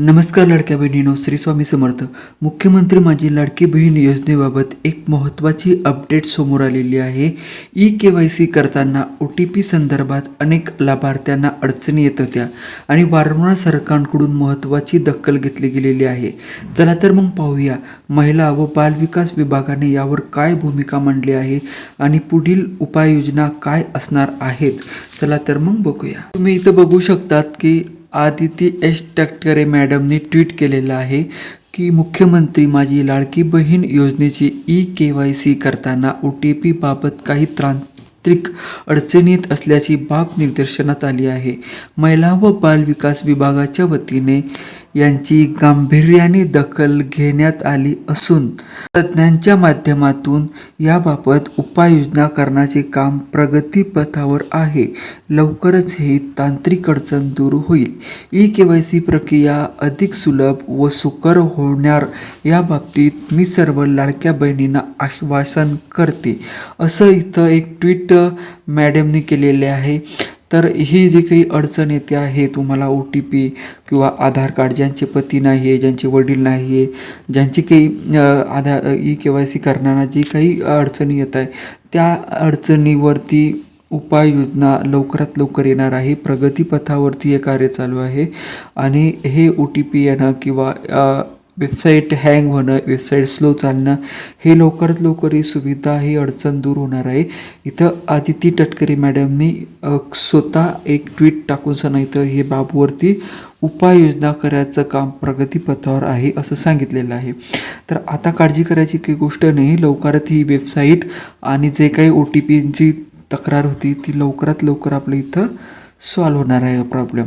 नमस्कार लाडक्या बहिणीनो श्री स्वामी समर्थ. मुख्यमंत्री माझी लाडकी बहीण योजनेबाबत एक महत्त्वाची अपडेट समोर आलेली आहे. ई के वाय सी करताना ओ टी पी संदर्भात अनेक लाभार्थ्यांना अडचणी येत होत्या आणि वारंवार सरकारकडून महत्त्वाची दखल घेतली गेलेली आहे. चला तर मग पाहूया महिला व बालविकास विभागाने यावर काय भूमिका मांडली आहे आणि पुढील उपाययोजना काय असणार आहेत. चला तर मग बघूया. तुम्ही इथं बघू शकतात की आदिती एस तटकरे मॅडमनी ट्विट केलेलं आहे की मुख्यमंत्री माझी लाडकी बहीण योजनेची ई के वाय सी करताना ओ टी पीबाबत काही तांत्रिक अडचणीत असल्याची बाब निदर्शनात आली आहे. महिला व बालविकास विभागाच्या वतीने यांची गांभीर्याने दखल घेण्यात आली असून तज्ज्ञांच्या माध्यमातून याबाबत उपाययोजना करण्याचे काम प्रगतीपथावर आहे. लवकरच ही तांत्रिक अडचण दूर होईल. ई के वाय सी प्रक्रिया अधिक सुलभ व सुकर होणार या बाबतीत मी सर्व लाडक्या बहिणींना आश्वासन करते. असं इथं एक ट्विट मॅडमने केलेले आहे. तर ही जी काही अडचण येते आहे तुम्हाला ओ टी पी किंवा आधार कार्ड ज्यांचे पती नाही आहे ज्यांचे वडील नाही आहे ज्यांची काही Aadhaar E K Y C करणारा जी काही अडचणी येत आहे त्या अडचणीवरती उपाययोजना लवकरात लवकर येणार आहे. प्रगतीपथावरती हे कार्य चालू आहे. आणि हे ओ टी पी येणं किंवा वेबसाईट हँग होणं वेबसाईट स्लो चालणं हे लवकरात लवकर ही सुविधा ही अडचण दूर होणार आहे. इथं आदिती टटकरी मॅडमनी स्वतः एक ट्विट टाकून सांगितलं हे बाबवरती उपाययोजना करायचं काम प्रगतीपथावर आहे असं सांगितलेलं आहे. तर आता काळजी करायची काही गोष्ट नाही लवकरात ही वेबसाईट आणि जे काही ओ टी पीची तक्रार होती ती लवकरात लवकर आपल्या इथं सॉल्व्ह होणार आहे प्रॉब्लेम.